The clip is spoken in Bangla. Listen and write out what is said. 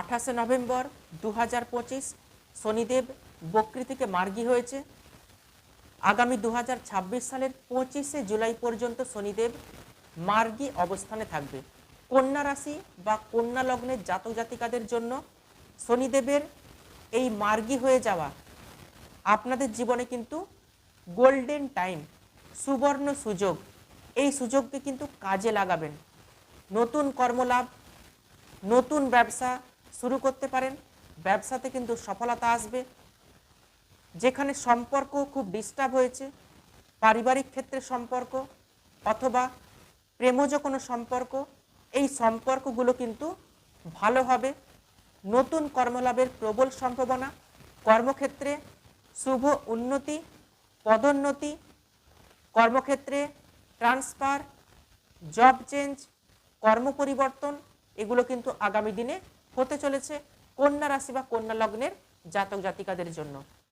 আঠাশে নভেম্বর দু হাজার পঁচিশ শনিদেব বক্রি থেকে মার্গী হয়েছে। আগামী দু হাজার ছাব্বিশ সালের পঁচিশে জুলাই পর্যন্ত শনিদেব মার্গী অবস্থানে থাকবে। কন্যা রাশি বা কন্যা লগ্নের জাতক জাতিকাদের জন্য শনিদেবের এই মার্গী হয়ে যাওয়া আপনাদের জীবনে কিন্তু গোল্ডেন টাইম, সুবর্ণ সুযোগ, এই সুযোগকে কিন্তু কাজে লাগাবেন। নতুন কর্মলাভ, নতুন ব্যবসা শুরু করতে পারেন। ব্যবসাতে কিন্তু সফলতা আসবে। যেখানে সম্পর্ক খুব ডিস্টার্ব হয়েছে, পারিবারিক ক্ষেত্রে সম্পর্ক অথবা প্রেমজ কোনো সম্পর্ক, এই সম্পর্কগুলো কিন্তু ভালো হবে। নতুন কর্মলাভের প্রবল সম্ভাবনা, কর্মক্ষেত্রে শুভ উন্নতি, পদোন্নতি, কর্মক্ষেত্রে ট্রান্সফার জব চেঞ্জ কর্ম পরিবর্তন, এগুলো কিন্তু আগামী দিনে হতে চলেছে কন্যা রাশি বা কন্যা লগ্নের জাতক জাতিকাদের জন্য।